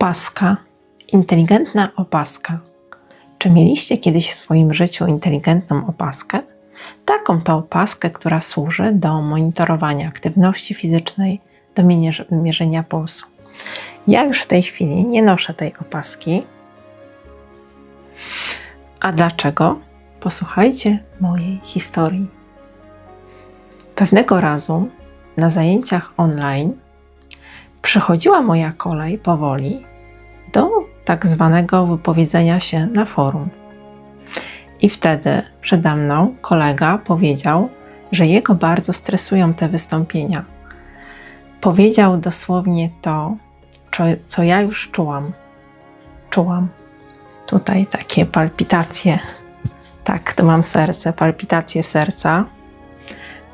Opaska. Inteligentna opaska. Czy mieliście kiedyś w swoim życiu inteligentną opaskę? Taką to opaskę, która służy do monitorowania aktywności fizycznej, do mierz- mierzenia pulsu. Ja już w tej chwili nie noszę tej opaski. A dlaczego? Posłuchajcie mojej historii. Pewnego razu na zajęciach online przychodziła moja kolej powoli do tak zwanego wypowiedzenia się na forum. I wtedy przede mną kolega powiedział, że jego bardzo stresują te wystąpienia. Powiedział dosłownie to, co, ja już czułam. Czułam tutaj takie palpitacje. Tak, to mam serce, palpitacje serca.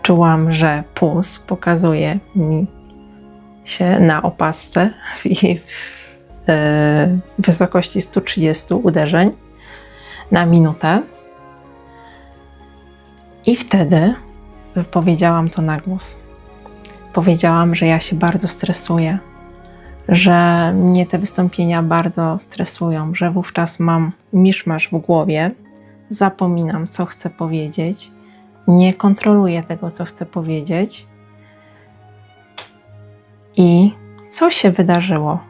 Czułam, że puls pokazuje mi się na opasce e, wysokości 130 uderzeń na minutę. I wtedy wypowiedziałam to na głos. Powiedziałam, że ja się bardzo stresuję, że mnie te wystąpienia bardzo stresują, że wówczas mam miszmasz w głowie, zapominam, co chcę powiedzieć, nie kontroluję tego, co chcę powiedzieć. I co się wydarzyło?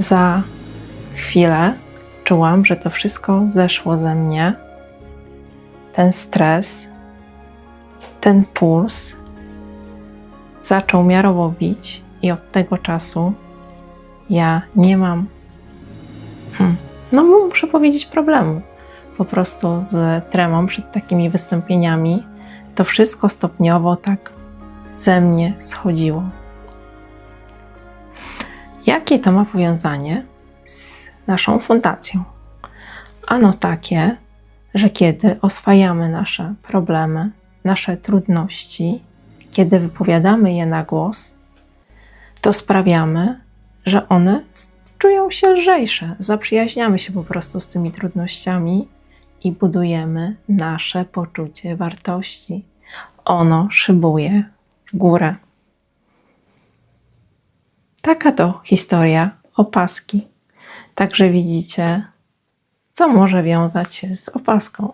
Za chwilę czułam, że to wszystko zeszło ze mnie. Ten stres, ten puls zaczął miarowo bić, i od tego czasu ja nie mam, hmm, no muszę powiedzieć, problemu. Po prostu z tremą przed takimi wystąpieniami to wszystko stopniowo tak ze mnie schodziło. Jakie to ma powiązanie z naszą fundacją? Ano takie, że kiedy oswajamy nasze problemy, nasze trudności, kiedy wypowiadamy je na głos, to sprawiamy, że one czują się lżejsze. Zaprzyjaźniamy się po prostu z tymi trudnościami i budujemy nasze poczucie wartości. Ono szybuje w górę. Taka to historia opaski. Także widzicie, co może wiązać się z opaską.